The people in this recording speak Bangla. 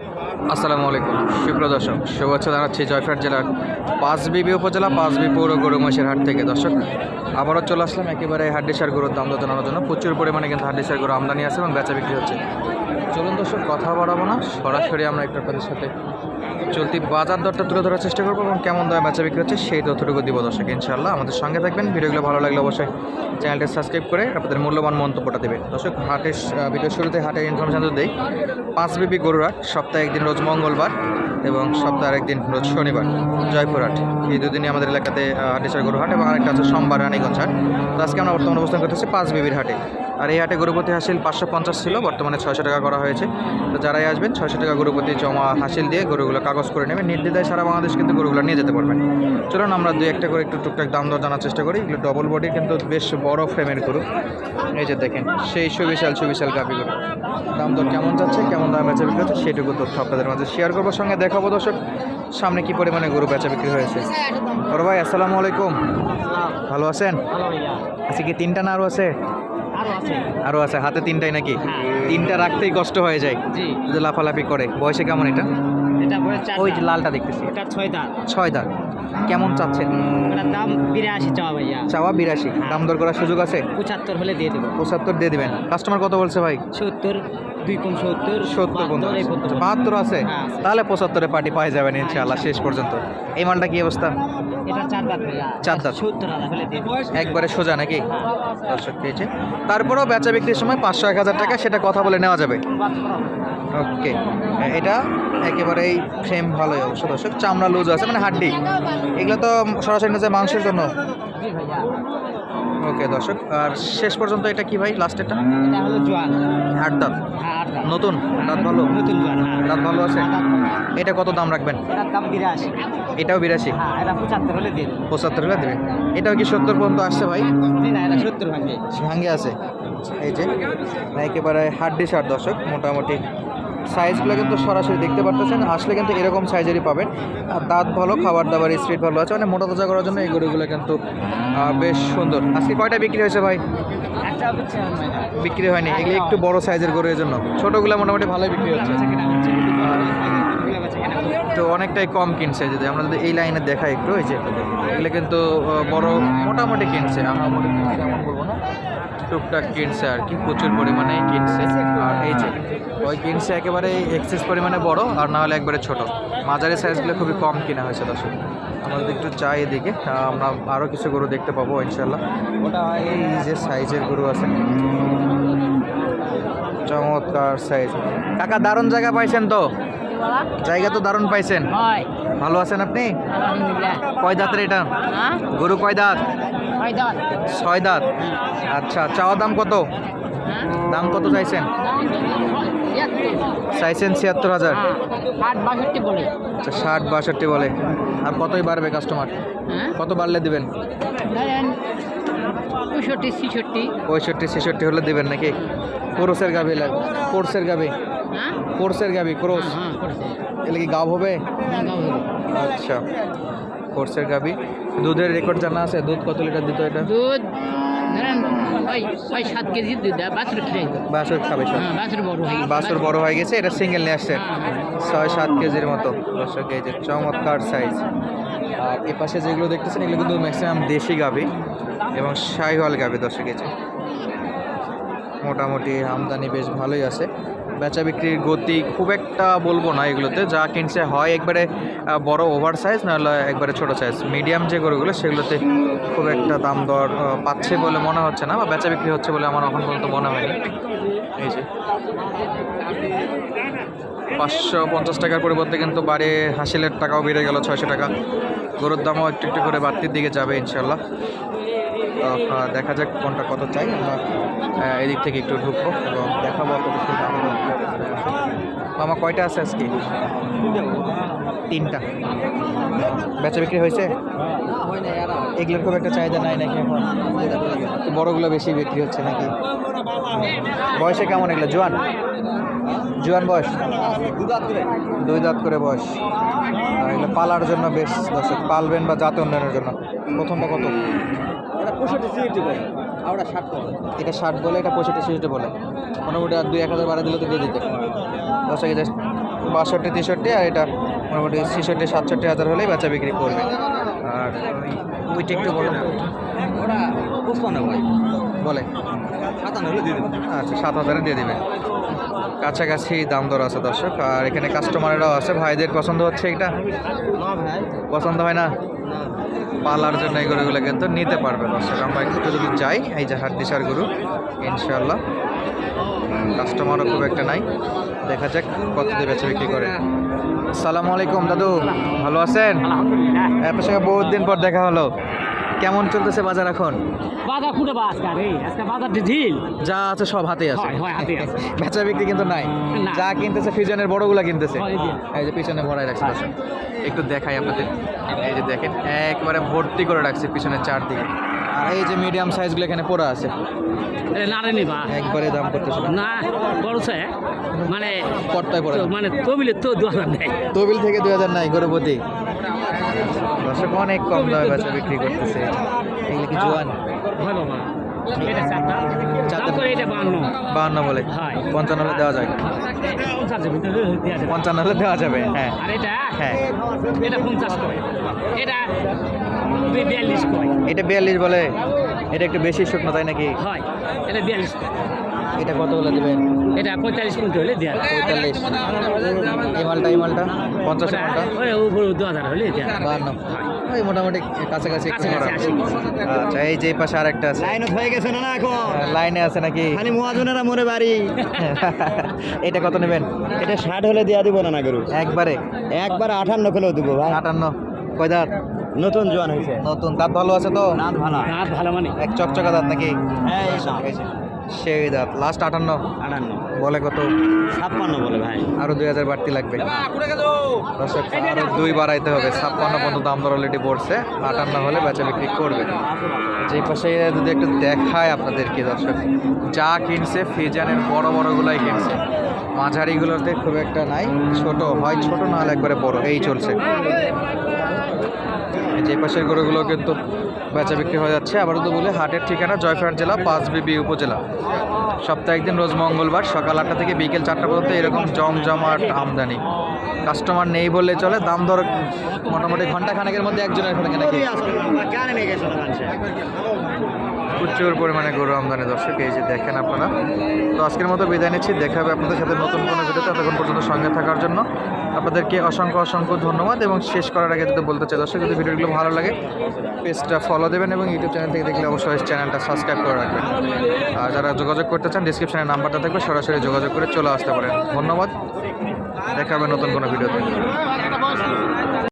আসসালামু আলাইকুম। সুপ্রিয় দর্শক, শুভেচ্ছা জানাচ্ছি জয়ফাট জেলার পাঁচবিবি উপজেলা, পাঁচবি পৌর গরু মহিষের হাট থেকে। দর্শক, আবারও চলে আসলাম একেবারে হাড্ডিসার গরুর দাম জানানোর জন্য। প্রচুর পরিমাণে কিন্তু হাড্ডিসার গরু আমদানি আছে এবং বেচা বিক্রি হচ্ছে। চলুন দর্শক, কথা বাড়াবো না। সরাসরি আমরা একটু আপনাদের সাথে চলতি বাজার দরটা তুলে ধরার চেষ্টা করব এবং কেমন দামে বেচা বিক্রি হচ্ছে সেই তথ্যটুকু দিব দর্শক, ইনশাআল্লাহ। আমাদের সঙ্গে থাকবেন। ভিডিওগুলো ভালো লাগলে অবশ্যই চ্যানেলটি সাবস্ক্রাইব করে আপনাদের মূল্যবান মন্তব্যটা দেবেন। দর্শক, হাটের ভিডিও শুরুতে হাটের ইনফরমেশন তো দেই। পাঁচ বিবি গরুর হাট, সপ্তাহে একদিন রোজ মঙ্গলবার এবং সপ্তাহের একদিন রোজ শনিবার, জয়পুর হাট। এই দুদিনই আমাদের এলাকাতে হাটেশ্বর গরু হাট এবং আরেকটা আছে সোমবার রানীগঞ্জ হাট। তো আজকে আমরা বর্তমানে অবস্থান করতেছি পাঁচ বিবির হাটে। আর এই হাটে গরুপতি হাসিল পাঁচশো পঞ্চাশ ছিল বর্তমানে ছয়শো টাকা করা হয়েছে। তো যারাই আসবেন ছয়শো টাকা গরুপতি জমা হাসিল দিয়ে গরুগুলো কাগজ করে নেবেন। নির্দ্বিধায় সারা বাংলাদেশ কিন্তু গরুগুলো নিয়ে যেতে পারবেন। চলুন আমরা দু একটা করে একটু টুকটাক দাম দর জানার চেষ্টা করি। এগুলো ডবল বডি কিন্তু বেশ বড় ফ্রেমের গরু। এই যে দেখেন সেই সুবিশাল সুবিশাল গাভি গরু। দাম দর কেমন যাচ্ছে কেমন দাম বেচা বিক্রি হচ্ছে সেটুকু তথ্য আপনাদের মাঝে শেয়ার করব। সঙ্গে দেখাবো দর্শক সামনে কি পরিমাণে গরু বেচা বিক্রি হয়েছে। বড় ভাই আসসালামু আলাইকুম। ভালো আছেন? আচ্ছা কি তিনটা না আরও আছে? আরও আছে। হাতে তিনটাই নাকি? হ্যাঁ। তিনটা রাখতেই কষ্ট হয়ে যায়। যদি লাফালাফি করে। বয়সে কেমন এটা? ওই যে লালটা দেখতেছি। এটা ছয় দাঁত। ছয় দাঁত। কেমন চাচ্ছেন? দাম বিরাশি চাওয়া ভাইয়া। চাওয়া বিরাশি। দাম দর করার সুযোগ আছে? পঁচাত্তর হলে দিয়ে দেবো। পঁচাত্তর দিয়ে দেবেন। কাস্টমার কত বলছে ভাই? সত্তর। দুই সত্তর সত্তর বাহাত্তর, আছে। হ্যাঁ, তাহলে পঁচাত্তরে পার্টি পাই যাবেন ইনশাআল্লাহ শেষ পর্যন্ত। এই মালটা কি অবস্থা? এটা চার দাঁত একবারে সোজা নাকি? দর্শক পেয়েছে। তারপরেও বেচা বিক্রির সময় পাঁচশো এক হাজার টাকা সেটা কথা বলে নেওয়া যাবে। ওকে। এটা একেবারেই ফ্রেম ভালোই অবশ্য দর্শক। চামড়া লুজ আছে মানে হাড্ডি। এগুলো তো সরাসরি যায় মাংসের জন্য। ওকে দর্শক আর শেষ পর্যন্ত এটা কি ভাই লাস্ট এটা? এটা হলো জোয়ান। আট দাঁত হ্যাঁ নতুন? দাঁত ভালো? নতুন জোয়ান হ্যাঁ। দাঁত ভালো আছে? এটা কত দাম রাখবেন? এটার দাম বিরাশি। এটাও বিরাশি? হ্যাঁ এটা পঁচাত্তর হলে দেবো। পঁচাত্তর হলে দেবে। এটাও কি সত্তর পর্যন্ত আসছে ভাই? না এটা সত্তর ভাঙবে। ভাঙ্গে আছে। এই যে একেবারে হাড্ডি সার দর্শক মোটামুটি সাইজগুলো কিন্তু সরাসরি দেখতে পারতেছেন আসলে কিন্তু এরকম সাইজেরই পাবেন। আর দাঁত ভালো খাবার দাবার স্পিড ভালো আছে মানে মোটা তাজা করার জন্য এই গরুগুলো কিন্তু বেশ সুন্দর। আজকে কয়টা বিক্রি হয়েছে ভাই? বিক্রি হয়নি। এগুলো একটু বড় সাইজের গরু এর জন্য ছোটোগুলো মোটামুটি ভালোই বিক্রি হচ্ছে। তো অনেকটাই কম কিনছে যদি আমরা যদি এই লাইনে দেখাই একটু এই যে এগুলো কিন্তু বড় মোটামুটি কিনছে আমরা মোটামুটি এমন বলব না। টুকটাক কিনছে আর কি, প্রচুর পরিমাণে কিনছে। আর এই যে, ওই কিনছে একেবারে এক্সেস পরিমাণে বড় আর না হলে একবারে ছোট। মাঝারি সাইজগুলো খুবই কম কিনা হয়েছে দর্শক। আমরা যদি একটু চাই এদিকে আমরা আরও কিছু গরু দেখতে পাবো ইনশাল্লাহ ওটা এই যে সাইজের গরু আছে। চমৎকার সাইজ কাকা, দারুণ জায়গা পাইছেন তো। জায়গা তো দারুণ পাইছেন। ভালো আছেন আপনি? কয় দাঁতের এটা? হ্যাঁ গরু কয় দাঁত? ছয় দাঁত। আচ্ছা চাওয়া দাম কত? দাম কত চাইছেন? চাইছেন ছিয়াত্তর হাজার। বলে। আচ্ছা ষাট বাষট্টি বলে। আর কতই বাড়বে কাস্টমার হ্যাঁ? কত বাড়লে দিবেন? পঁয়ষট্টি ছিষট্টি। পঁয়ষট্টি ছেষট্টি হলে দেবেন নাকি? কোরসের গাভি লাগবে কোর্সের গাভি। হ্যাঁ কোর্সের গাবি ক্রোস হ্যাঁ এলে কি গাভ হবে? হ্যাঁ। আচ্ছা কোর্সের গাবি। দুধের রেকর্ড জানা আছে? দুধ কত লিটার দিত এটা? দুধ কেজি বাছুর খাবে সব। হ্যাঁ বড় হয়ে গেছে। হয়ে এটা সিঙ্গেল নিয়ে আসছে। হ্যাঁ, ছয় সাত কেজির মতো। দর্শক এই চমৎকার সাইজ আর এ পাশে যেগুলো দেখতেছেন এগুলো কিন্তু ম্যাক্সিমাম দেশি গাভি এবং শাহিওয়াল গাভি দর্শক এই যে। মোটামুটি আমদানি বেশ ভালোই আছে। বেচা বিক্রির গতি খুব একটা বলব না এগুলোতে। যা কিনছে হয় একবারে বড় ওভার সাইজ নাহলে একবারে ছোট সাইজ মিডিয়াম যে গরুগুলো, সেগুলোতে খুব একটা দাম দর পাচ্ছে বলে মনে হচ্ছে না, বা বেচা বিক্রি হচ্ছে বলে আমার এখন পর্যন্ত মনে হয়নি। এই যে। পাঁচশো পঞ্চাশ টাকার পরিবর্তে কিন্তু বাড়ি, হাসিলের টাকাও বেড়ে গেল ছয়শো টাকা। গরুর দামও একটু একটু করে বাড়তির দিকে যাবে ইনশাল্লাহ তো দেখা যাক কোনটা কত চাই, আমরা এদিক থেকে একটু ঢুকবো এবং দেখাবো দর। মামা কয়টা আছে আজকে? তিনটা। বেচা বিক্রি হয়েছে? এগুলোর খুব একটা চাহিদা নাই নাকি এখন? বড়গুলো বেশি বিক্রি হচ্ছে নাকি? বয়সে কেমন এগুলো? জোয়ান? জোয়ান বয়স? দুই দাঁত করে বয়স। এগুলো পালার জন্য বেশ দর্শক পালবেন বা জাত উন্নয়নের জন্য। প্রথমটা কত? এটা ষাট বলে। এটা ষাট বলে এটা পঁয়ষট্টি ছিষট্টি বলে। মোটামুটি আর দুই এক হাজার বাড়া দিলে তো দিয়ে দিতে। এই যে বাষট্টি তেষট্টি আর এটা মোটামুটি ছেষট্টি সাতষট্টি হাজার হলেই বেচা বিক্রি করবে। আর ওই ওইটা একটু বলো ওরা পঁচপান্ন ভাই। বলে। সাতান্ন হলে দিয়ে দেবেন। আচ্ছা সাত হাজারে দিয়ে দিবে। কাছাকাছি দাম দর আছে দর্শক। আর এখানে কাস্টমারেরাও আছে। ভাইদের পছন্দ হচ্ছে এটা পছন্দ হয় না? পালার জন্য এই গরুগুলো কিন্তু নিতে পারবে দর্শক। আমরা একটু যদি যাই এই যে দিশার গরু ইনশাল্লাহ কাস্টমারও খুব একটা নাই। দেখা যাক কত দিয়ে বেচে বিক্রি করে। সালামু আলাইকুম দাদু। ভালো আছেন? আপনার সঙ্গে বহুত দিন পর দেখা হলো। কেমন চলতেছে বাজার এখন? বাজার খুঁটে বা আজকে রে আজকে বাজার ঢিল যা আছে সব হাতে আছে। হয়, হয়, হাতে আছে। বেচা বিক্রি কিন্তু নাই। যা কিনতেছে ফিউজনের বড়গুলা কিনতেছে। এই যে। পিছনে ভরাই রাখছে। একটু দেখাই আপনাদের। এই যে দেখেন একবারে ভর্তি করে রাখছে পিছনের চারদিকে। আর এই যে মিডিয়াম সাইজগুলো এখানে পড়া আছে। নারে নিবা। একবারে দাম করতেছে না? করছে মানে পড়ে মানে তবিলে তো দু হাজার নেই। তবিল থেকে দুই হাজার নাই গরুপতি দর্শক অনেক কম দামে বেচা বিক্রি করতেছে। এগুলো কি জোয়ান? হয় বান্ন বাহান্ন। বলে। হয়। পঞ্চান্ন দেওয়া যায়। পঞ্চান্ন হলে দেওয়া যাবে হ্যাঁ। আর এটা? হ্যাঁ। এটা পঞ্চাশ কয় এটা বিয়াল্লিশ কয় এটা বিয়াল্লিশ বলে এটা একটু বেশি শুকনো তাই নাকি? হয় এটা বিয়াল্লিশ এটা কত বলে দেবেন? এটা পঁয়তাল্লিশ পর্যন্ত হলে দেওয়া যাবে। পঁয়তাল্লিশ। এই মালটা এই মালটা? পঞ্চাশ মালটা? উপরে দু হাজার হলে দেওয়া বাহান্ন। ওই মোটামুটি কাছাকাছি একটু। আচ্ছা এই যে পাশে আরেকটা আছে। লাইন হয়ে গেছে না না এখন লাইনে আছে নাকি? খালি মহাজনেরা মনে বাড়ি। এটা কত নেবেন? এটা ষাট হলে দেওয়া দিব না না গরু। একবারে? একবার আঠান্ন কিলো দেবো ভাই। আটান্ন। কয় দাঁত? নতুন জোয়ান হয়েছে। নতুন। দাঁত ভালো আছে তো? নাথ ভালো। রাত ভালো মানে। এক চকচকা দাঁত নাকি? হ্যাঁ এই সেই দাঁত লাস্ট আটান্ন। আটান্ন। বলে কত? ছাপ্পান্ন বলে ভাই। আরও দুই হাজার বাড়তি লাগবে। দর্শক আরও দুই বাড়াইতে হবে। ছাপ্পান্ন পর্যন্ত দাম দর অলরেডি পড়ছে। আটান্ন হলে বেচা বিক্রি করবে। যে পাশে যদি একটু দেখায় আপনাদেরকে দর্শক যা কিনছে ফিজানের বড় বড়গুলাই কিনছে। মাঝারিগুলোতে খুব একটা নাই ছোট। হয় ছোট না হলে একবারে বড়। এই চলছে। এই যে পাশের গরুগুলো কিন্তু বেচা বিক্রি হয়ে যাচ্ছে। আবারও তো বলে হাটের ঠিকানা জয়ফাট জেলা পাঁচবিবি উপজেলা। সপ্তাহে একদিন রোজ মঙ্গলবার সকাল আটটা থেকে বিকেল চারটা পর্যন্ত এরকম জমজমাট আমদানি। কাস্টমার নেই বললে চলে, দাম দর মোটামুটি ঘণ্টা খানেকের মধ্যে একজনের ঘণ্টা নাকি? প্রচুর পরিমাণে গরু আমদানি। দর্শক, এই যে দেখেন আপনারা, তো আজকের মতো বিদায় নিচ্ছি। দেখা হবে আপনাদের সাথে নতুন কোনো ভিডিও ততক্ষণ পর্যন্ত সঙ্গে থাকার জন্য আপনাদেরকে অসংখ্য অসংখ্য ধন্যবাদ এবং শেষ করার আগে যদি বলতে চাই, দর্শক, যদি ভিডিওগুলো ভালো লাগে, পেজটা ফলো দেবেন এবং ইউটিউব চ্যানেল থেকে দেখলে অবশ্যই চ্যানেলটা সাবস্ক্রাইব করে রাখবেন। আর যারা যোগাযোগ করতে চান ডিসক্রিপশনে নাম্বারটা থাকবে, সরাসরি যোগাযোগ করে চলে আসতে পারেন। ধন্যবাদ। দেখা হবে নতুন কোনো ভিডিওতে।